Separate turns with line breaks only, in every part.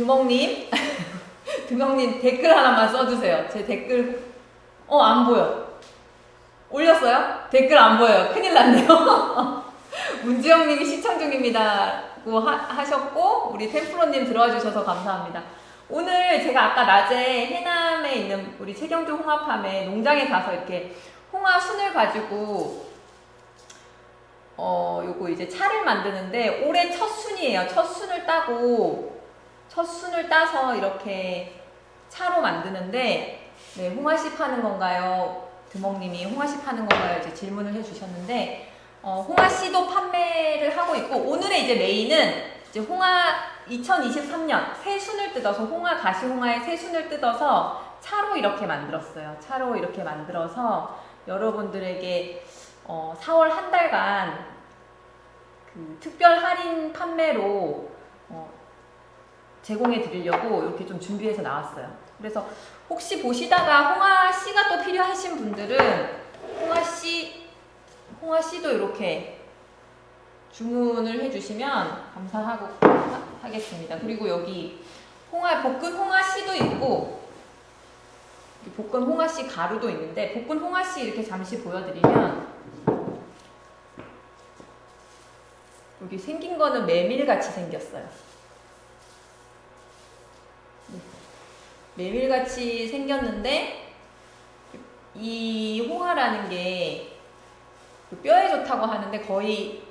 드멍님, 드멍님 댓글 하나만 써주세요. 제 댓글, 어, 안 보여. 올렸어요? 댓글 안 보여요. 큰일 났네요. 문지영님이 시청 중입니다고 하, 하셨고, 우리 템플로님 들어와 주셔서 감사합니다. 오늘 제가 아까 낮에 해남에 있는 우리 최경주 홍합함에 농장에 가서 이렇게 홍화 순을 가지고 어 요거 이제 차를 만드는데 올해 첫 순이에요. 첫 순을 따고 첫 순을 따서 이렇게 차로 만드는데 네, 홍화씨 파는 건가요? 드멍님이 홍화씨 파는 건가요? 이제 질문을 해주셨는데 어, 홍화씨도 판매를 하고 있고 오늘의 이제 메인은 이제 홍화 2023년 새 순을 뜯어서 홍화 가시 홍화의 새 순을 뜯어서 차로 이렇게 만들었어요. 차로 이렇게 만들어서 여러분들에게 어, 4월 한 달간 그 특별 할인 판매로 어, 제공해 드리려고 이렇게 좀 준비해서 나왔어요. 그래서 혹시 보시다가 홍화 씨가 또 필요하신 분들은 홍화 씨, 홍화 씨도 이렇게 주문을 해주시면 감사하고 하- 하겠습니다. 그리고 여기 홍화 볶은 홍화 씨도 있고 볶은 홍화 씨 가루도 있는데 볶은 홍화 씨 이렇게 잠시 보여드리면 여기 생긴 거는 메밀 같이 생겼어요. 메밀같이 생겼는데 이 홍화라는 게그 뼈에 좋다고 하는데 거의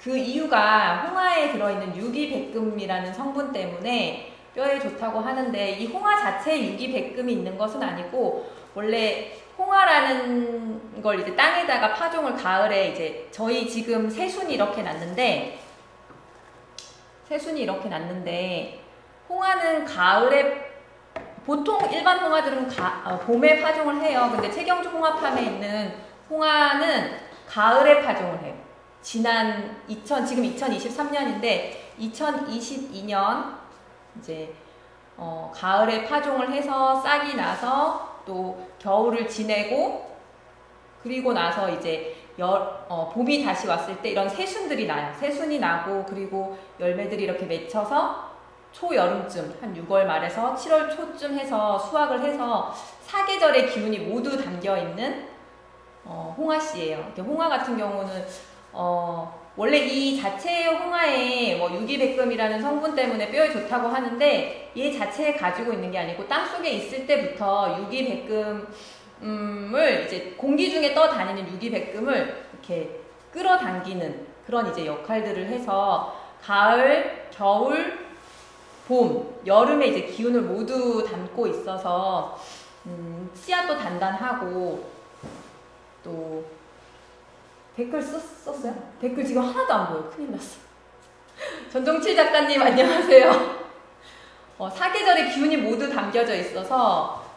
그 이유가 홍화에 들어있는 유기백금이라는 성분 때문에 뼈에 좋다고 하는데 이 홍화 자체에 유기백금이 있는 것은 아니고 원래 홍화라는 걸 이제 땅에다가 파종을 가을에 이제 저희 지금 새순이 이렇게 났는데 새순이 이렇게 났는데 홍화는 가을에 보통 일반 홍화들은 가- 어, 봄에 파종을 해요. 근데 최경주 홍화팜에 있는 홍화는 가을에 파종을 해요. 지난 2000 지금 2023년인데 2022년 이제 어, 가을에 파종을 해서 싹이 나서 또 겨울을 지내고 그리고 나서 이제 여, 어, 봄이 다시 왔을 때 이런 새순들이 나요. 새순이 나고 그리고 열매들이 이렇게 맺혀서 초여름쯤 한 6월 말에서 7월 초쯤 해서 수확을 해서 사계절의 기운이 모두 담겨 있는 어, 홍화 씨예요. 이렇게 홍화 같은 경우는 어, 원래 이 자체의 홍화에 뭐 유기백금이라는 성분 때문에 뼈에 좋다고 하는데 얘 자체에 가지고 있는 게 아니고 땅 속에 있을 때부터 유기백금을 이제 공기 중에 떠 다니는 유기백금을 이렇게 끌어당기는 그런 이제 역할들을 해서 가을, 겨울, 봄, 여름에 이제 기운을 모두 담고 있어서 음, 씨앗도 단단하고 또 댓글 썼, 썼어요? 댓글 지금 하나도 안 보여. 큰일 났어. 전종칠 작가님 안녕하세요. 어, 사계절의 기운이 모두 담겨져 있어서